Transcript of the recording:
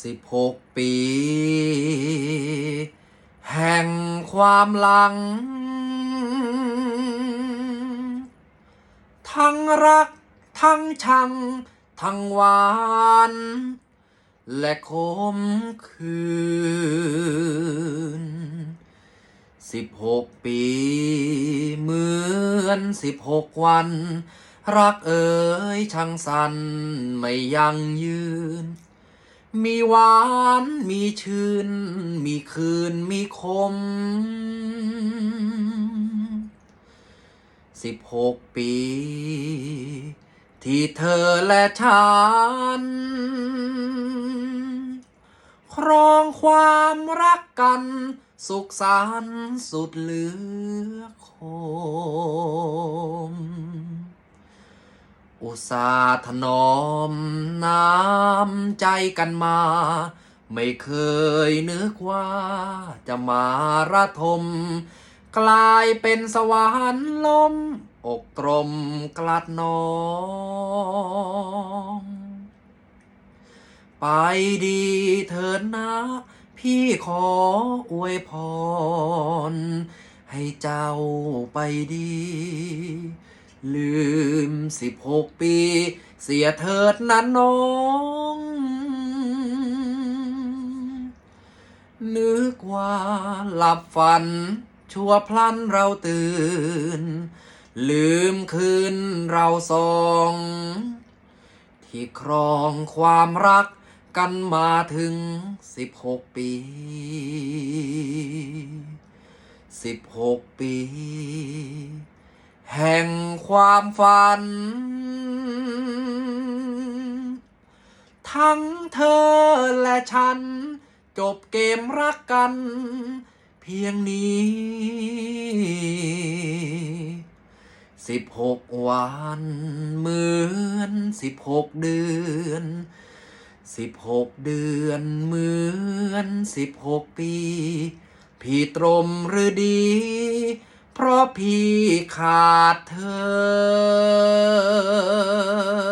สิบหกปี แห่งความหลัง ทั้งรัก ทั้งชัง ทั้งหวาน และคมคืนสิบหกปี เหมือนสิบหกวัน รักเอ๋ยช่างสันไม่ยังยืน มีหวาน มีชื่น มีคืน มีคม สิบหกปี ที่เธอและฉัน ครองความรักกัน สุขสันต์สุดเหลือคม อุตสาห์ถนอมน้ำใจกันมา ไม่เคยนึกว่าจะมาระทม กลายเป็นสวรรค์ลม อกตรมกลัดนอง ไปดีเถิดนะ พี่ขออวยพร ให้เจ้าไปดี ลืมสิบหกปี เสียเถิดนะน้อง นึกว่าหลับฝัน ชั่วพลันเราตื่น ลืมคืนเราสอง ที่ครองความรักกันมาถึงสิบหกปีสิบหกปี แห่ง ความฝัน ทั้งเธอและฉัน จบเกมรักกัน เพียงนี้ สิบหกวันเหมือนสิบหกเดือนสิบหกเดือนเหมือนสิบหกปี พี่ตรมหรือดี เพราะพี่ขาดเธอ